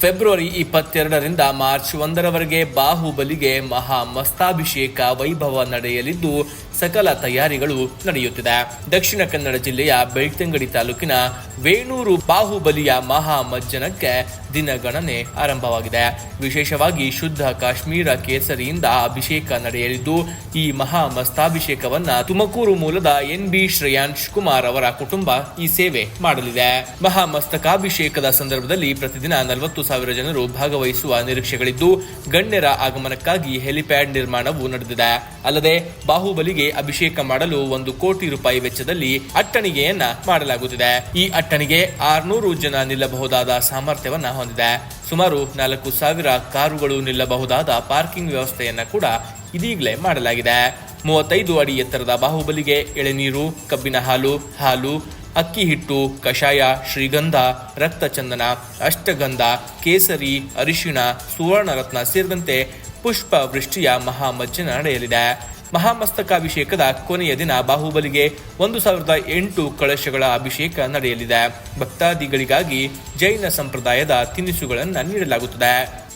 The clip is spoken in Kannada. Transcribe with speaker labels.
Speaker 1: ಫೆಬ್ರವರಿ ಇಪ್ಪತ್ತೆರಡರಿಂದ ಮಾರ್ಚ್ ಒಂದರವರೆಗೆ ಬಾಹುಬಲಿಗೆ ಮಹಾ ಮಸ್ತಾಭಿಷೇಕ ವೈಭವ ನಡೆಯಲಿದ್ದು, ಸಕಲ ತಯಾರಿಗಳು ನಡೆಯುತ್ತಿದೆ. ದಕ್ಷಿಣ ಕನ್ನಡ ಜಿಲ್ಲೆಯ ಬೆಳ್ತಂಗಡಿ ತಾಲೂಕಿನ ವೇಣೂರು ಬಾಹುಬಲಿಯ ಮಹಾ ಮಜ್ಜನಕ್ಕೆ ದಿನಗಣನೆ ಆರಂಭವಾಗಿದೆ. ವಿಶೇಷವಾಗಿ ಶುದ್ಧ ಕಾಶ್ಮೀರ ಕೇಸರಿಯಿಂದ ಅಭಿಷೇಕ ನಡೆಯಲಿದ್ದು, ಈ ಮಹಾ ಮಸ್ತಾಭಿಷೇಕವನ್ನ ತುಮಕೂರು ಮೂಲದ ಎನ್ ಬಿ ಶ್ರೇಯಾಂಶ್ ಕುಮಾರ್ ಅವರ ಕುಟುಂಬ ಈ ಸೇವೆ ಮಾಡಲಿದೆ. ಮಹಾ ಮಸ್ತಕಾಭಿಷೇಕದ ಸಂದರ್ಭದಲ್ಲಿ ಪ್ರತಿದಿನ ನಲವತ್ತು ಸಾವಿರ ಜನರು ಭಾಗವಹಿಸುವ ನಿರೀಕ್ಷೆಗಳಿದ್ದು, ಗಣ್ಯರ ಆಗಮನಕ್ಕಾಗಿ ಹೆಲಿಪ್ಯಾಡ್ ನಿರ್ಮಾಣವು ನಡೆದಿದೆ. ಅಲ್ಲದೆ, ಬಾಹುಬಲಿಗೆ ಅಭಿಷೇಕ ಮಾಡಲು ಒಂದು ಕೋಟಿ ರೂಪಾಯಿ ವೆಚ್ಚದಲ್ಲಿ ಅಟ್ಟಣಿಗೆಯನ್ನ ಮಾಡಲಾಗುತ್ತಿದೆ. ಈ ಅಟ್ಟಣಿಗೆ ಆರ್ನೂರು ಜನ ನಿಲ್ಲಬಹುದಾದ ಸಾಮರ್ಥ್ಯವನ್ನ ಹೊಂದಿದೆ. ಸುಮಾರು ನಾಲ್ಕು ಸಾವಿರ ಕಾರುಗಳು ನಿಲ್ಲಬಹುದಾದ ಪಾರ್ಕಿಂಗ್ ವ್ಯವಸ್ಥೆಯನ್ನ ಕೂಡ ಇದೀಗಲೇ ಮಾಡಲಾಗಿದೆ. ಮೂವತ್ತೈದು ಅಡಿ ಎತ್ತರದ ಬಾಹುಬಲಿಗೆ ಎಳೆನೀರು, ಕಬ್ಬಿನ ಹಾಲು ಹಾಲು ಅಕ್ಕಿ ಹಿಟ್ಟು, ಕಷಾಯ, ಶ್ರೀಗಂಧ, ರಕ್ತಚಂದನ, ಅಷ್ಟಗಂಧ, ಕೇಸರಿ, ಅರಿಶಿಣ, ಸುವರ್ಣರತ್ನ ಸೇರಿದಂತೆ ಪುಷ್ಪ ವೃಷ್ಟಿಯ ಮಹಾಮಜ್ಜನ ನಡೆಯಲಿದೆ. ಮಹಾಮಸ್ತಕಾಭಿಷೇಕದ ಕೊನೆಯ ದಿನ ಬಾಹುಬಲಿಗೆ ಒಂದು ಸಾವಿರದ ಎಂಟು ಕಳಶಗಳ ಅಭಿಷೇಕ ನಡೆಯಲಿದೆ. ಭಕ್ತಾದಿಗಳಿಗಾಗಿ ಜೈನ ಸಂಪ್ರದಾಯದ ತಿನಿಸುಗಳನ್ನು ನೀಡಲಾಗುತ್ತದೆ.